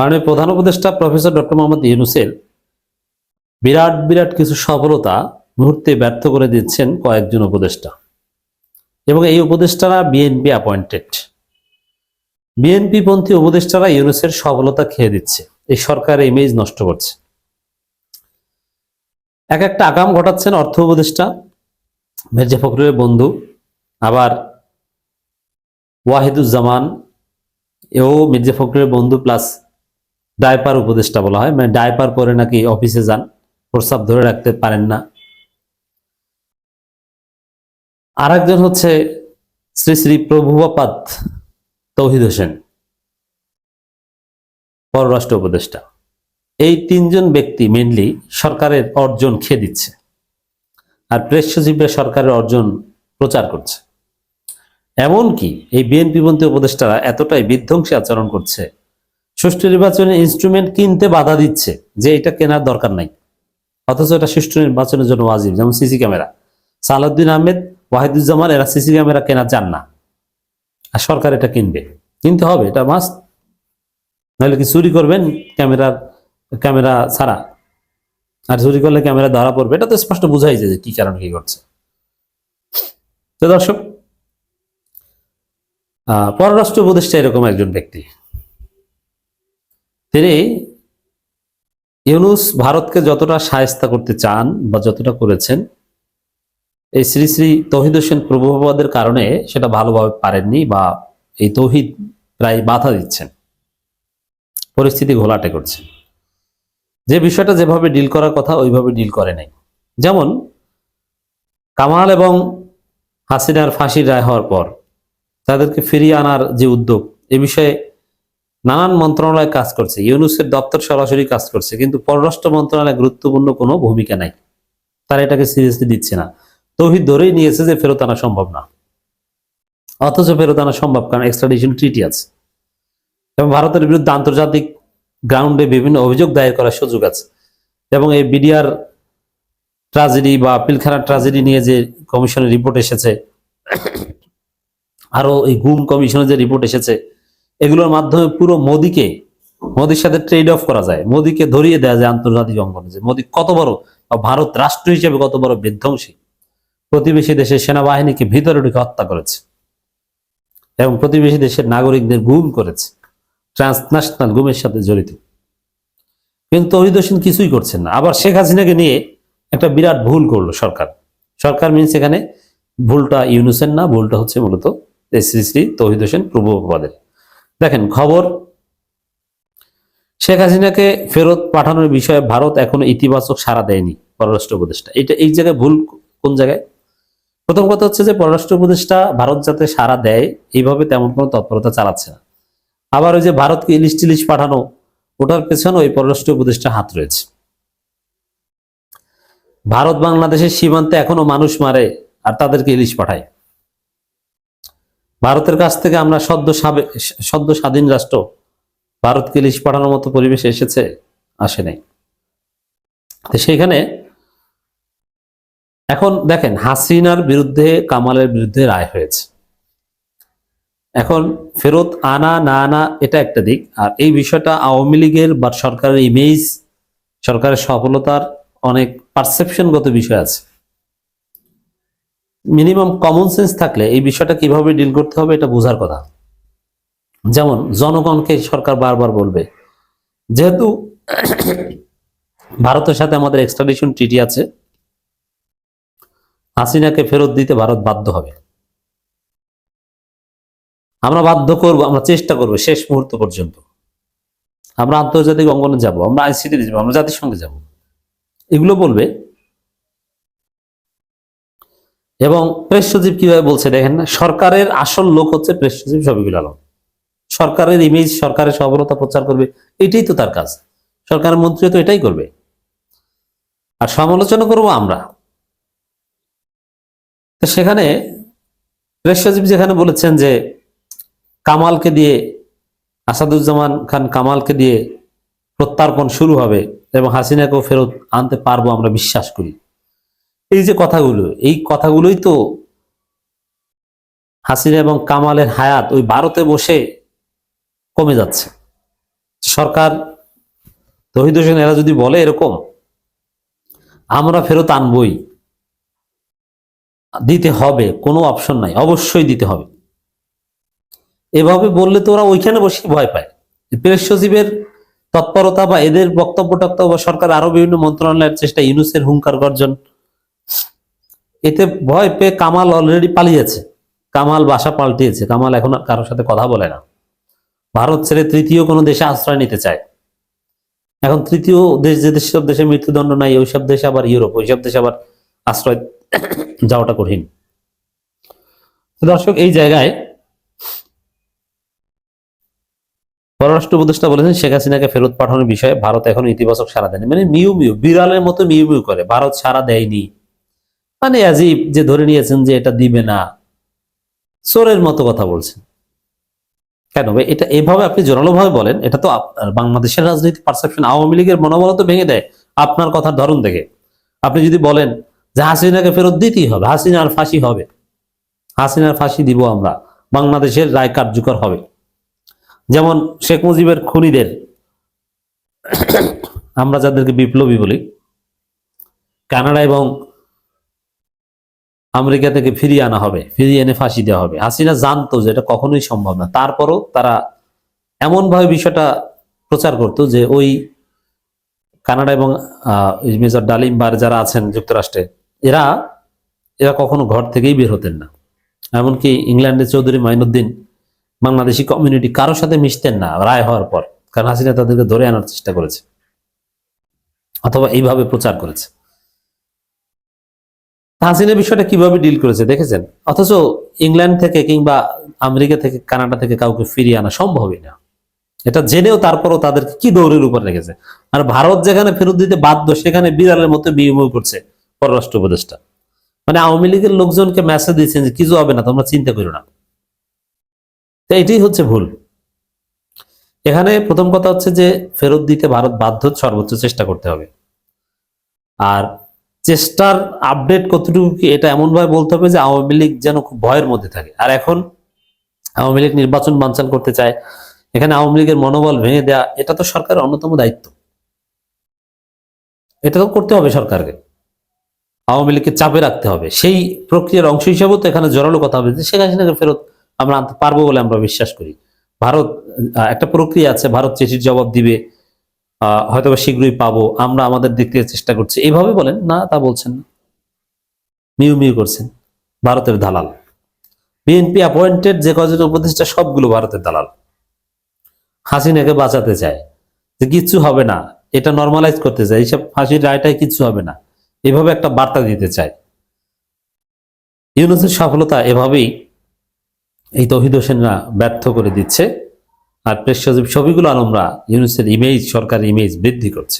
মাননীয় প্রধান উপদেষ্টা প্রফেসর ডক্টর মোহাম্মদ ইউনুসের বিরাট বিরাট কিছু সফলতা মুহূর্তে ব্যর্থ করে দিচ্ছেন কয়েকজন উপদেষ্টা। এবং এই উপদেষ্টারা বিএনপি অ্যাপয়েন্টেড বিএনপি পন্থী উপদেষ্টারা ইউনুসের সফলতা খেয়ে দিচ্ছে। এই সরকারের ইমেজ নষ্ট করছে। এক একটা আগাম ঘটাচ্ছেন অর্থ উপদেষ্টা, মির্জা ফখরুলের বন্ধু, আবার ওয়াহিদুজ্জামান, এও মির্জা ফখরুলের বন্ধু প্লাস ডাইপার উপদেষ্টা বলা হয় মানে ডাইপার পরে নাকি অফিসে যান, প্রস্রাব ধরে রাখতে পারেন না। আর একজন হচ্ছে শ্রী শ্রী প্রভুবাপাত তৌহিদ হোসেন, পররাষ্ট্র উপদেষ্টা। এই তিনজন ব্যক্তি মেনলি সরকারের অর্জন খেয়ে দিচ্ছে, আর প্রেস সচিবরা সরকারের অর্জন প্রচার করছে। এমনকি এই বিএনপিপন্থী উপদেষ্টারা এতটাই বিধ্বংসী আচরণ করছে সুষ্ঠু নির্বাচনের ইনস্ট্রুমেন্ট কিনতে বাধা দিচ্ছে, যে এটা কেনার দরকার নাই। অথচ এটা সুষ্ঠু নির্বাচনের জন্য ওয়াজিব, যেমন সিসি ক্যামেরা। সালাউদ্দিন আহমেদ, ওয়াহিদুজ্জামান, এরা সিসি ক্যামেরা কেনা চান না। আর সরকার এটা কিনবে। কিনতে হবে, এটা মাস্ট নাহলে কি চুরি করবেন ক্যামেরার, ক্যামেরা ছাড়া? আর চুরি করলে ক্যামেরা ধরা পড়বে, এটা তো স্পষ্ট বোঝাই যায় যে কি কারণে কি করছে তো দর্শক পররাষ্ট্র উপদেষ্টা এরকম একজন ব্যক্তি। তিনি ইউনুস ভারতকে যতটা সায়স্তা করতে চান বা যতটা করেছেন, এই শ্রী শ্রী তহিদ হোসেন প্রভুবাদের কারণে সেটা ভালোভাবে পারেননি বা এই তৌহিদ প্রায় বাধা দিচ্ছেন। পরিস্থিতি ঘোলাটে করছে। যে বিষয়টা যেভাবে ডিল করার কথা ওইভাবে ডিল করে নাই। যেমন কামাল এবং হাসিনার ফাঁসির রায় হওয়ার পর তাদেরকে ফিরিয়ে আনার যে উদ্যোগ, এ বিষয়ে নানান মন্ত্রণালয় কাজ করছে, ইউনুসের দপ্তর সরাসরি কাজ করছে, কিন্তু পররাষ্ট্র মন্ত্রণালয় গুরুত্বপূর্ণ কোনো ভূমিকা নাই। তারা এটাকে সিরিয়াসলি দিচ্ছে না। তৌহিদ ধরেই নিয়েছে যে ফেরত আনা সম্ভব না। অথচ ফেরত আনা সম্ভব, কারণ এক্সট্রাডিশন ট্রিটি আছে। এবং ভারতের বিরুদ্ধে আন্তর্জাতিক গ্রাউন্ডে বিভিন্ন অভিযোগ দায়ের করার সুযোগ আছে। এবং এই বিডিআর ট্রাজেডি বা পিলখানা ট্রাজেডি নিয়ে যে কমিশনের রিপোর্ট এসেছে আরও এই গুম কমিশনের যে রিপোর্ট এসেছে এগুলোর মাধ্যমে পুরো মোদিকে, মোদির সাথে ট্রেড অফ করা যায়। মোদিকে ধরিয়ে দেওয়া যায় আন্তর্জাতিক অঙ্গনে যে মোদি কত বড় ভারত রাষ্ট্র হিসেবে কত বড় বিধ্বংসী। প্রতিবেশী দেশের সেনাবাহিনীকে ভিতরে ঢুকে হত্যা করেছে এবং প্রতিবেশী দেশের নাগরিকদের গুম করেছে। ট্রান্সন্যাশনাল গুমের সাথে জড়িত। কিন্তু তহিদ কিছুই করছেন না। আবার শেখ হাসিনাকে নিয়ে একটা বিরাট ভুল করল সরকার। সরকার মিনস এখানে ভুলটা ইউনুসেন না, ভুলটা হচ্ছে মূলত শ্রী শ্রী তহিদ হোসেন প্রভুবাদের দেখেন, খবর, শেখ হাসিনাকে ফেরত পাঠানোর বিষয়ে ভারত এখনও ইতিবাচক সাড়া দেয়নি পররাষ্ট্র উপদেষ্টা। এটা এই জায়গায় ভুল কোন জায়গায়? প্রথম কথা হচ্ছে যে, পররাষ্ট্র উপদেষ্টা ভারত যাতে সাড়া দেয়, এইভাবে তেমন কোনো তৎপরতা চালাচ্ছে না। আবার ওই যে ভারতকে ইলিশ টিলিশ পাঠানো, ওটার পেছনে ওই পররাষ্ট্র উপদেষ্টা হাত রয়েছে। ভারত বাংলাদেশের সীমান্তে এখনও মানুষ মারে আর তাদেরকে ইলিশ পাঠায়। ভারতের কাছ থেকে আমরা সদ্য সাবে- সদ্য স্বাধীন রাষ্ট্র ভারতকে ইলিশ পাঠানোর মতো পরিবেশ এসেছে, আসে নাই। তো সেখানে এখন দেখেন, হাসিনার বিরুদ্ধে, কামালের বিরুদ্ধে রায় হয়েছে। এখন ফেরত আনা, না আনা, এটা একটা দিক। আর এই বিষয়টা আওয়ামী লীগের বা সরকারের ইমেজ সরকারের সফলতার অনেক পারসেপশনগত বিষয় আছে। মিনিমাম কমন সেন্স থাকলে এই বিষয়টা কীভাবে ডিল করতে হবে এটা বোঝার কথা। যেমন, জনগণকে সরকার বারবার বলবে, যেহেতু ভারতের সাথে আমাদের এক্সট্রাডিশন ট্রিটি আছে, হাসিনাকে ফেরত দিতে ভারত বাধ্য হবে। আমরা বাধ্য করব, আমরা চেষ্টা করব শেষ মুহূর্ত পর্যন্ত। আমরা আন্তর্জাতিক অঙ্গনে যাব, আমরা আইসিটি যাব, আমরা জাতিসংঘে যাব। এগুলো বলবে এবং প্রেস সচিব কীভাবে বলছে, দেখেন না, সরকারের আসল লোক হচ্ছে প্রেস সচিব শফিকুল আলম। সরকারের ইমেজ সরকারের সফলতা প্রচার করবে, এটাই তো তার কাজ। সরকারের মন্ত্রী তো এটাই করবে। আর সমালোচনা করব আমরা। তো সেখানে প্রেস সচিব যেখানে বলেছেন যে, কামালকে দিয়ে, আসাদুজ্জামান খান কামালকে দিয়ে প্রত্যার্পণ শুরু হবে এবং হাসিনাকেও ফেরত আনতে পারব আমরা বিশ্বাস করি। এই যে কথাগুলো, এই কথাগুলোই তো হাসিনা এবং কামালের হায়াত ওই ভারতে বসে কমে যাচ্ছে। সরকার, তহিদ হোসেন, এরা যদি বলে এরকম, আমরা ফেরত আনবই। দিতে হবে, কোনো অপশন নাই, অবশ্যই দিতে হবে। এভাবে বললে তো ওরা ওইখানে বসে ভয় পায়। প্রেস সচিবের তৎপরতা বা এদের বক্তব্য টক্তব্য সরকার আরও বিভিন্ন মন্ত্রণালয়ের চেষ্টা, ইউনুসের হুঙ্কার গর্জন এতে ভয় পেয়ে কামাল অলরেডি পালিয়েছে। কামাল বাসা পাল্টিয়েছে। কামাল এখন কারোর সাথে কথা বলে না। ভারত ছেড়ে তৃতীয় কোনো দেশে আশ্রয় নিতে চায়। এখন তৃতীয় দেশ যে সব দেশে মৃত্যুদণ্ড নাই, ওইসব দেশে আবার ইউরোপ, ওইসব দেশে আবার আশ্রয় যাওয়াটা কঠিন। দর্শক, এই জায়গায় পররাষ্ট্র উপদেষ্টা বলেছেন, শেখ হাসিনাকে ফেরত পাঠানোর বিষয়ে ভারত এখন ইতিবাচক সাড়া দেয়নি। মানে মিউ মিউ, বিড়ালের মতো মিউ মিউ করে। ভারত সাড়া দেয়নি। মানে আজিব যে ধরে নিয়েছেন যে এটা দিবে না। চোরের মতো কথা বলছেন। কেন এটা এভাবে আপনি জোরালো ভাবে বলেন, এটা তো বাংলাদেশের রাজনৈতিক পারসেপশন আওয়ামী লীগের মনোবল তো ভেঙে দেয়। আপনার কথার ধরন দেখে। আপনি যদি বলেন যে হাসিনাকে ফেরত দিতেই হবে, হাসিনার ফাঁসি হবে। হাসিনার ফাঁসি দিব আমরা। বাংলাদেশের রায় কার্যকর হবে। যেমন শেখ মুজিবের খুনিদের, আমরা যাদেরকে বিপ্লবী বলি, কানাডা এবং আমেরিকা থেকে ফিরিয়ে আনা হবে, ফিরিয়ে এনে ফাঁসি দেওয়া হবে। হাসিনা জানতো যে এটা কখনোই সম্ভব না। তারপরও তারা এমনভাবে বিষয়টা প্রচার করতো যে ওই কানাডা এবং মেজর ডালিমবার যারা আছেন যুক্তরাষ্ট্রে, এরা এরা কখনো ঘর থেকেই বের হতেন না। এমনকি ইংল্যান্ডের চৌধুরী মাইনুদ্দিন বাংলাদেশি কমিউনিটি কারোর সাথে মিশতেন না, রায় হওয়ার পর। কারণ হাসিনা তাদেরকে ধরে আনার চেষ্টা করেছে। অথবা এইভাবে প্রচার করেছে। হাসিনা বিষয়টা কীভাবে ডিল করেছে দেখেছেন? অথচ ইংল্যান্ড থেকে কিংবা আমেরিকা থেকে কানাডা থেকে কাউকে ফিরিয়ে আনা সম্ভবই না। এটা জেনেও তারপরও তাদেরকে কি দৌড়ের উপর রেখেছে? আর ভারত যেখানে ফেরত দিতে বাধ্য, সেখানে বিড়ালের মতো বিনিময় করছে পররাষ্ট্র উপদেষ্টা। মানে আওয়ামী লীগের লোকজনকে মেসেজ দিচ্ছেন যে কিছু হবে না, তোমরা চিন্তা করো না। তো এটাই হচ্ছে ভুল। এখানে প্রথম কথা হচ্ছে যে ফেরত দিতে ভারত বাধ্য সর্বোচ্চ চেষ্টা করতে হবে। আর চেষ্টার আপডেট কতটুকু কি এটা এমনভাবে বলতে হবে যে আওয়ামী লীগ যেন খুব ভয়ের মধ্যে থাকে। আর এখন আওয়ামী লীগ নির্বাচন বানচাল করতে চায়, এখানে আওয়ামী লীগের মনোবল ভেঙে দেয়া, এটা তো সরকারের অন্যতম দায়িত্ব। এটা তো করতে হবে সরকারকে। আওয়ামী লীগকে চাপে রাখতে হবে। সেই প্রক্রিয়ার অংশ হিসেবেও তো এখানে জোরালো কথা হবে যে শেখ হাসিনাকে ফেরত আমরা আনতে পারব বলে আমরা বিশ্বাস করি। ভারত একটা প্রক্রিয়া আছে, ভারত চিঠির জবাব দিবে। আহ, হয়তোবা শীঘ্রই পাবো। আমরা আমাদের দিক থেকে চেষ্টা করছি। এইভাবে বলেন না তা বলছেন না। মিউ মিউ করছেন। ভারতের দালাল। বিএনপি অ্যাপয়েন্টেড যে কজন উপদেষ্টা সবগুলো ভারতের দালাল। হাসিনাকে বাঁচাতে চায়। যে কিচ্ছু হবে না এটা নর্মালাইজ করতে চায়। এইসব ফাঁসির রায়টাই কিচ্ছু হবে না। এভাবে একটা বার্তা দিতে চায়। ইউনুসের সফলতা এভাবেই এই তহিদ হোসেনরা ব্যর্থ করে দিচ্ছে। আর প্রেস সচিব সবইগুলো আলমরা ইউনুসের ইমেজ সরকারি ইমেজ বৃদ্ধি করছে।